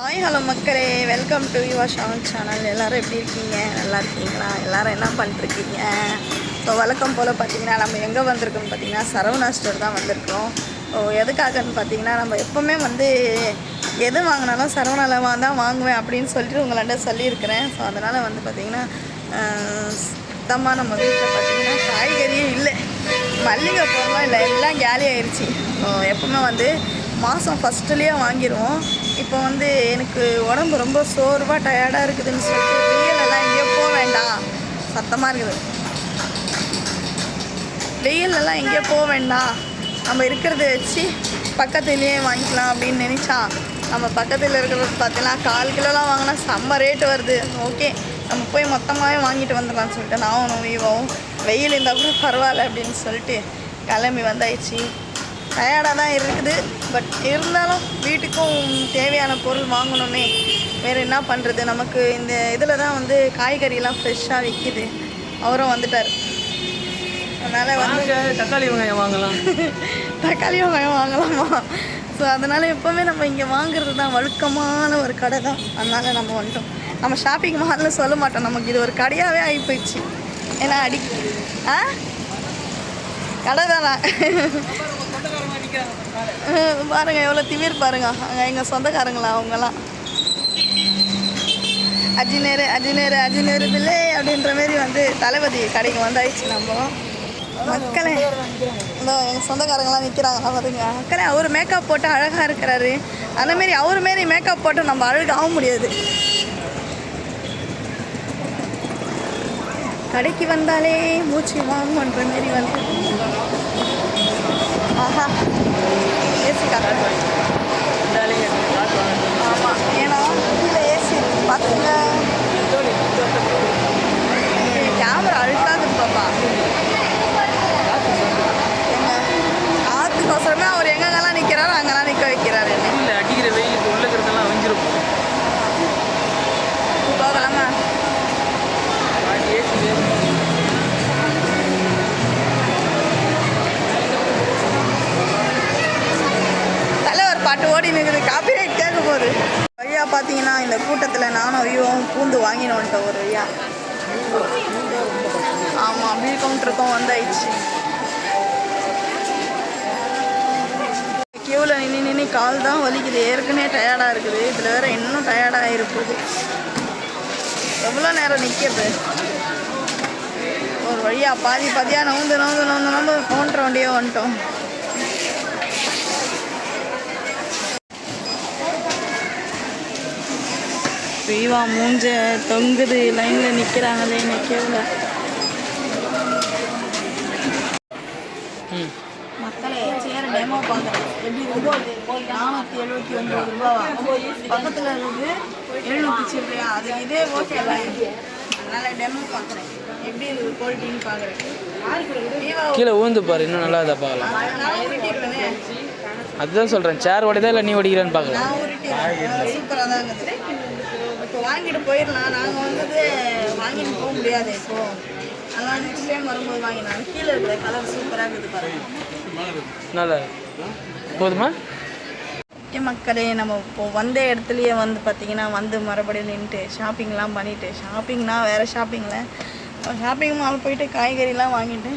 Hi hello மக்களே. Welcome to your Shan channel எல்லோரும் எப்படி இருக்கீங்க? நல்லா இருக்கீங்களா? எல்லாரும் என்ன பண்ணிட்டுருக்கீங்க ஸோ வழக்கம் போல் பார்த்தீங்கன்னா நம்ம எங்கே வந்திருக்கோம்னு பார்த்தீங்கன்னா சரவணா ஸ்டோர் தான் வந்திருக்கோம். ஸோ எதுக்காகன்னு பார்த்தீங்கன்னா நம்ம எப்போவுமே வந்து எது வாங்கினாலும் சரவணாவில் தான் வாங்குவேன் அப்படின்னு சொல்லிட்டு உங்கள்கிட்ட சொல்லியிருக்கிறேன். ஸோ அதனால் வந்து பார்த்தீங்கன்னா சுத்தமாக நம்ம வீட்டில் பார்த்தீங்கன்னா காய்கறியே இல்லை. மல்லிகை பொருளும் இல்லை. எல்லாம் கேலி ஆயிடுச்சு ஸோ எப்போவுமே வந்து மாதம் ஃபஸ்ட்டுலேயே வாங்கிடுவோம் இப்போ வந்து எனக்கு உடம்பு ரொம்ப சோர்வாக டயர்டாக இருக்குதுன்னு சொல்லிட்டு வெயிலெல்லாம் எங்கேயோ போக வேண்டாம். சத்தமாக இருக்குது. வெயிலெல்லாம் எங்கேயோ போக வேண்டாம். நம்ம இருக்கிறத வச்சு பக்கத்துலேயே வாங்கிக்கலாம் அப்படின்னு நினச்சா நம்ம பக்கத்தில் இருக்கிறது பார்த்தீங்கன்னா கால் கிலோலாம் வாங்கினா செம்ம ரேட்டு வருது. ஓகே நம்ம போய் மொத்தமாகவே வாங்கிட்டு வந்துடலாம்னு சொல்லிட்டு நானும் வீவோவும் வெயில் இருந்தால் கூட பரவாயில்ல அப்படின்னு சொல்லிட்டு கிளம்பி வந்தாயிடுச்சு டயர்டாக தான் இருக்குது. பட் இருந்தாலும் வீட்டுக்கும் தேவையான பொருள் வாங்கணுமே வேறு என்ன பண்ணுறது நமக்கு இந்த இதில் தான் வந்து காய்கறிலாம் ஃப்ரெஷ்ஷாக விற்கிது அவரும் வந்துட்டார். அதனால் வந்து வாங்க தக்காளி வெங்காயம் வாங்கலாம். தக்காளி வெங்காயம் வாங்கலாமா? ஸோ அதனால் எப்போவுமே நம்ம இங்கே வாங்குறது தான் வழுக்கமான ஒரு கடை தான் அதனால் நம்ம வந்துட்டோம். நம்ம ஷாப்பிங் மால்னு சொல்ல மாட்டோம். நமக்கு இது ஒரு கடையாகவே ஆகி போயிடுச்சு. ஏன்னா அடி ஆ? கடை தானா பாருங்க எவ்வளோ திமிர் பாருங்க. அங்கே எங்கள் சொந்தக்காரங்களா அவங்கெல்லாம். அஜினேரு அஜினேரு அஜினேரு பிள்ளை அப்படின்ற மாரி வந்து தளபதி கடைக்கு வந்தாயிடுச்சு நம்ம. மக்களே இந்த எங்கள் சொந்தக்காரங்களாம் நிற்கிறாங்க பாருங்க. மக்களே அவர் மேக்கப் போட்டு அழகாக இருக்கிறாரு. அந்த மாரி அவர் மாரி மேக்கப் போட்டு நம்ம அழகாக முடியாது. கடைக்கு வந்தாலே மூச்சு வாங்குன்ற மாரி வந்து. ஆஹா. ஏசி வந்தாலே ஓடி நிற்குது காப்பிரைட் கேட்க போகுது ஐயா பார்த்தீங்கன்னா இந்த கூட்டத்தில் நானும் ஐயோவும் பூந்து வாங்கினு வந்துட்டோம் ஒரு ஐயா. ஆமாம் பில் கவுண்டருக்கும் வந்தாயிடுச்சு கியூவில் நின்று நின்று கால் தான் வலிக்குது. ஏற்கனவே டயர்டாக இருக்குது. இதில் வேறு இன்னும் டயர்டாக இருப்பது எவ்வளோ நேரம் நிற்கிறது ஒரு வழியாக பாதி பாதியாக நவுந்து நவுந்து நவுந்து நவுந்து கவுண்டர் வண்டியே வந்துட்டோம். ரீவா மூஞ்ச தொங்குது லைனில் நிற்கிறாங்களே நிற்கல மக்களே சேர் டெமோ பார்க்குறேன். எப்படி இருக்குது நானூற்றி எழுபத்தி ஒன்பது ரூபாவா? பக்கத்தில் இருக்குது. எழுநூற்றி சில்லறையா? அது இதே ஓகே அதனால் டெமோ பார்க்குறேன். எப்படி இருக்குது குவாலிட்டின்னு பார்க்குறேன். ரீவா கீழே ஊந்து பாரு இன்னும் நல்லா பார்க்கலாம். உருட்டிடுவேனே. அதுதான் சொல்கிறேன் சேர் உடையதா இல்லை நீ ஒடிக்கிறான்னு பார்க்கலாம் நான் உருட்டிடுவேன் சூப்பராக தான் இருக்குது இப்போ வாங்கிட்டு போயிடலாம். நாங்கள் வந்தது வாங்கிட்டு போக முடியாது இப்போ. அதனால் நெக்ஸ்ட் டைம் வரும்போது வாங்கினாங்க. கீழே இருக்கிற கலர் சூப்பராக இருக்குது பாருங்க. நல்லா போதுமா? ஓகே மக்களே நம்ம இப்போ வந்த இடத்துலையே வந்து பார்த்தீங்கன்னா வந்து மறுபடியும் நின்றுட்டு ஷாப்பிங்லாம் பண்ணிட்டு ஷாப்பிங்னா வேறு ஷாப்பிங்கில் ஷாப்பிங் மால் போயிட்டு காய்கறிலாம் வாங்கிட்டு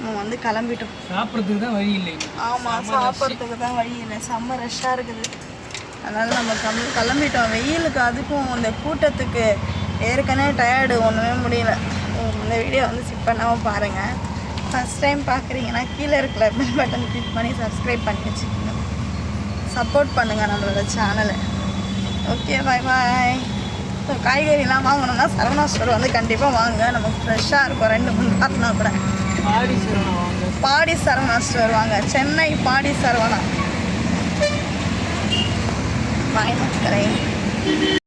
நம்ம வந்து கிளம்பிட்டோம். சாப்பிட்றதுக்கு தான் வழி இல்லை ஆமாம் சாப்பிட்றதுக்கு தான் வழி இல்லை. செம்ம ரஷ்ஷாக இருக்குது. அதனால் நம்ம கம் கிளம்பிட்டோம். வெயிலுக்கு அதுக்கும் இந்த கூட்டத்துக்கு ஏற்கனவே டயர்டு ஒன்றுமே முடியல. இந்த வீடியோ வந்து ஸ்கிப் பண்ணாமல் பாருங்கள் ஃபஸ்ட் டைம் பார்க்குறீங்கன்னா கீழே இருக்கிற பெல் பட்டன் கிளிக் பண்ணி சப்ஸ்கிரைப் பண்ணி வச்சுக்கோங்க. சப்போர்ட் பண்ணுங்கள் நம்மளோட சேனலை ஓகே பாய் பாய் ஸோ காய்கறிலாம் வாங்கணும்னா சரவணா ஸ்டோர் வந்து கண்டிப்பாக வாங்க. நமக்கு ஃப்ரெஷ்ஷாக இருக்கும். ரெண்டு மூணு பார்ட்னா கூட. வாங்க. பாடி சரவணா ஸ்டோர் வாங்க. சென்னை பாடி சரவணா. பாய் மக்களே